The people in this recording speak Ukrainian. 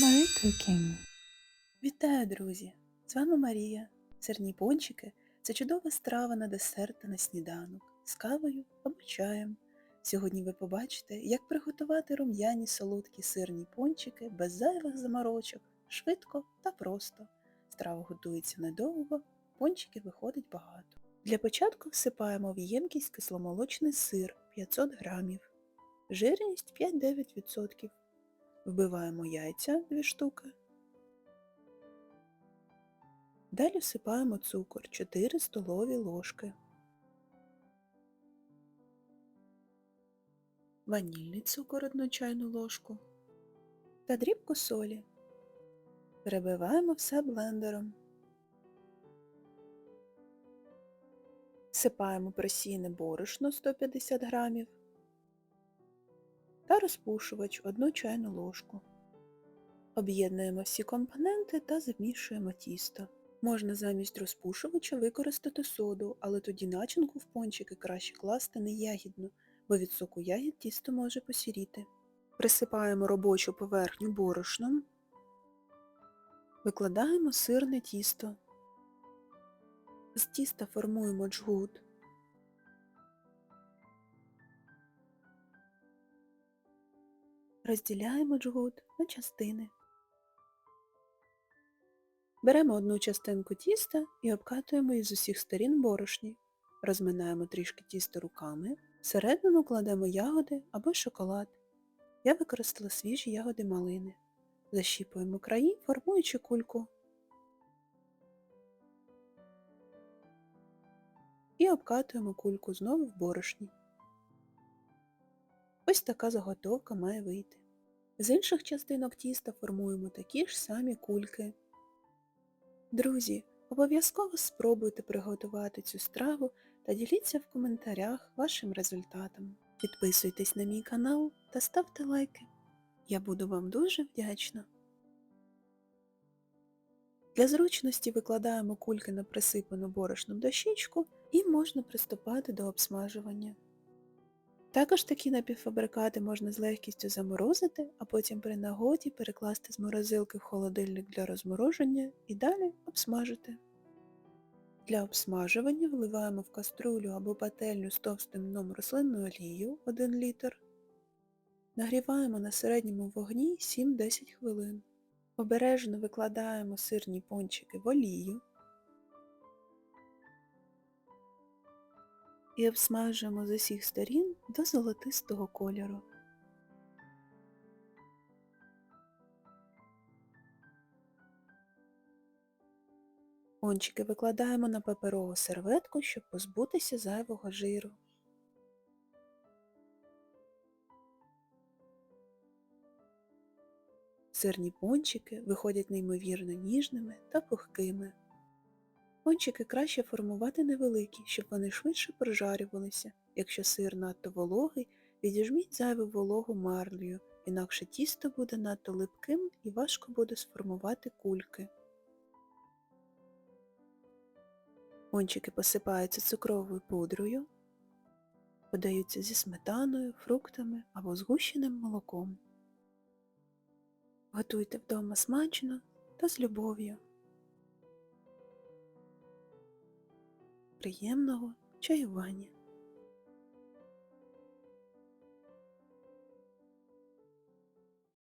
Marie Cooking. Вітаю, друзі! З вами Марія. Сирні пончики це чудова страва на десерт та на сніданок з кавою або чаєм. Сьогодні ви побачите, як приготувати рум'яні солодкі сирні пончики без зайвих заморочок, швидко та просто. Страва готується недовго, пончиків виходить багато. Для початку всипаємо в ємкість кисломолочний сир 500 грамів, жирність 5-9%. Вбиваємо яйця 2 штуки. Далі всипаємо цукор 4 столові ложки. Ванільний цукор 1 чайну ложку та дрібку солі. Перебиваємо все блендером. Всипаємо просійне борошно 150 грамів та розпушувач 1 чайну ложку. Об'єднуємо всі компоненти та замішуємо тісто. Можна замість розпушувача використати соду, але тоді начинку в пончики краще класти не ягідну, бо від соку ягід тісто може посіріти. Присипаємо робочу поверхню борошном, викладаємо сирне тісто. З тіста формуємо джгут. Розділяємо джгут на частини. Беремо одну частинку тіста і обкатуємо із усіх сторін борошні. Розминаємо трішки тісто руками. Всередину кладемо ягоди або шоколад. Я використала свіжі ягоди малини. Защіпуємо краї, формуючи кульку. І обкатуємо кульку знову в борошні. Ось така заготовка має вийти. З інших частинок тіста формуємо такі ж самі кульки. Друзі, обов'язково спробуйте приготувати цю страву та діліться в коментарях вашим результатом. Підписуйтесь на мій канал та ставте лайки. Я буду вам дуже вдячна. Для зручності викладаємо кульки на присипану борошном дощечку і можна приступати до обсмажування. Також такі напівфабрикати можна з легкістю заморозити, а потім при нагоді перекласти з морозилки в холодильник для розмороження і далі обсмажити. Для обсмажування вливаємо в каструлю або пательню з товстим дном рослинну олію 1 літр. Нагріваємо на середньому вогні 7-10 хвилин. Обережно викладаємо сирні пончики в олію і обсмажуємо з усіх сторін до золотистого кольору. Пончики викладаємо на паперову серветку, щоб позбутися зайвого жиру. Сирні пончики виходять неймовірно ніжними та пухкими. Пончики краще формувати невеликі, щоб вони швидше прожарювалися. Якщо сир надто вологий, відіжміть зайву вологу марлею, інакше тісто буде надто липким і важко буде сформувати кульки. Пончики посипаються цукровою пудрою, подаються зі сметаною, фруктами або згущеним молоком. Готуйте вдома смачно та з любов'ю. Приємного чаювання!